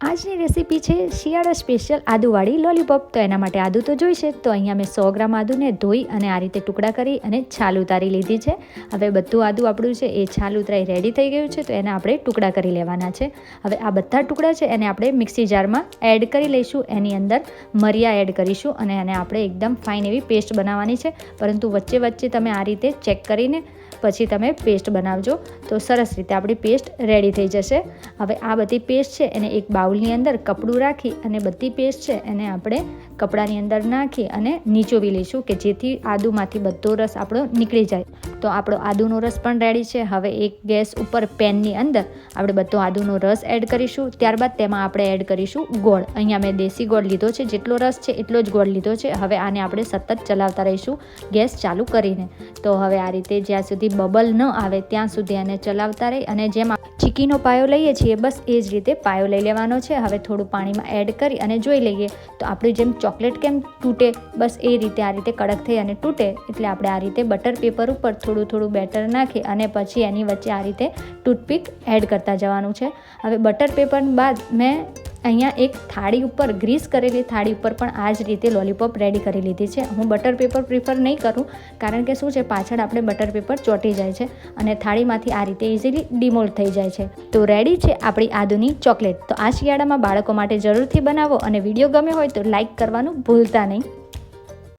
આજની રેસીપી છે શિયાળા સ્પેશિયલ આદુવાળી લોલીપોપ. તો એના માટે આદુ તો જોઈશે. તો અહીંયા મેં સો ગ્રામ આદુને ધોઈ અને આ રીતે ટુકડા કરી અને છાલ ઉતારી લીધી છે. હવે બધું આદુ આપણું છે એ છાલ ઉતરાઈ રેડી થઈ ગયું છે તો એને આપણે ટુકડા કરી લેવાના છે. હવે આ બધા ટુકડા છે એને આપણે મિક્સી જારમાં એડ કરી લઈશું. એની અંદર મરિયા એડ કરીશું અને એને આપણે એકદમ ફાઇન એવી પેસ્ટ બનાવવાની છે. પરંતુ વચ્ચે વચ્ચે તમે આ રીતે ચેક કરીને પછી તમે પેસ્ટ બનાવજો. તો સરસ રીતે આપણી પેસ્ટ રેડી થઈ જશે. હવે આ બધી પેસ્ટ છે એને એક બાઉલની અંદર કપડું રાખી અને બધી પેસ્ટ છે એને આપણે કપડાની અંદર નાખી અને નીચોવી લઈશું કે જેથી આદુમાંથી બધો રસ આપણો નીકળી જાય. તો આપણો આદુનો રસ પણ રેડી છે. હવે એક ગેસ ઉપર પેનની અંદર આપણે બધો આદુનો રસ એડ કરીશું. ત્યારબાદ તેમાં આપણે એડ કરીશું ગોળ. અહીંયા મેં દેશી ગોળ લીધો છે. જેટલો રસ છે એટલો જ ગોળ લીધો છે. હવે આને આપણે સતત ચલાવતા રહીશું ગેસ ચાલુ કરીને. તો હવે આ રીતે જ્યાં સુધી બબલ ન આવે ત્યાં સુધી આને ચલાવતા રહી અને જેમ ચીકીનો પાયો લઈએ છીએ, બસ એ જ રીતે પાયો લઈ લેવાનો છે. હવે થોડું પાણીમાં એડ કરી અને જોઈ લઈએ. તો આપણી જેમ ચોકલેટ કેમ તૂટે? બસ એ રીતે આ રીતે કડક થઈ અને તૂટે. એટલે આપણે આ રીતે બટર પેપર ઉપર થોડું થોડું બેટર નાખી અને પછી એની વચ્ચે આ રીતે ટૂથપીક એડ કરતા જવાનું છે. હવે બટર પેપર બાદ મેં અહીંયા એક થાળી ઉપર, ગ્રીસ કરેલી થાળી ઉપર પણ આ જ રીતે લોલીપોપ રેડી કરી લીધી છે. હું બટર પેપર પ્રિફર નહીં કરું, કારણ કે શું છે, પાછળ આપણે બટર પેપર ચોંટી જાય છે અને થાળીમાંથી આ રીતે ઇઝીલી ડિમોલ્ડ થઈ જાય છે. તો રેડી છે આપણી આદુની ચોકલેટ તો આ શિયાળામાં બાળકો માટે જરૂરથી બનાવો અને વીડિયો ગમ્યો હોય તો લાઇક કરવાનું ભૂલતા નહીં.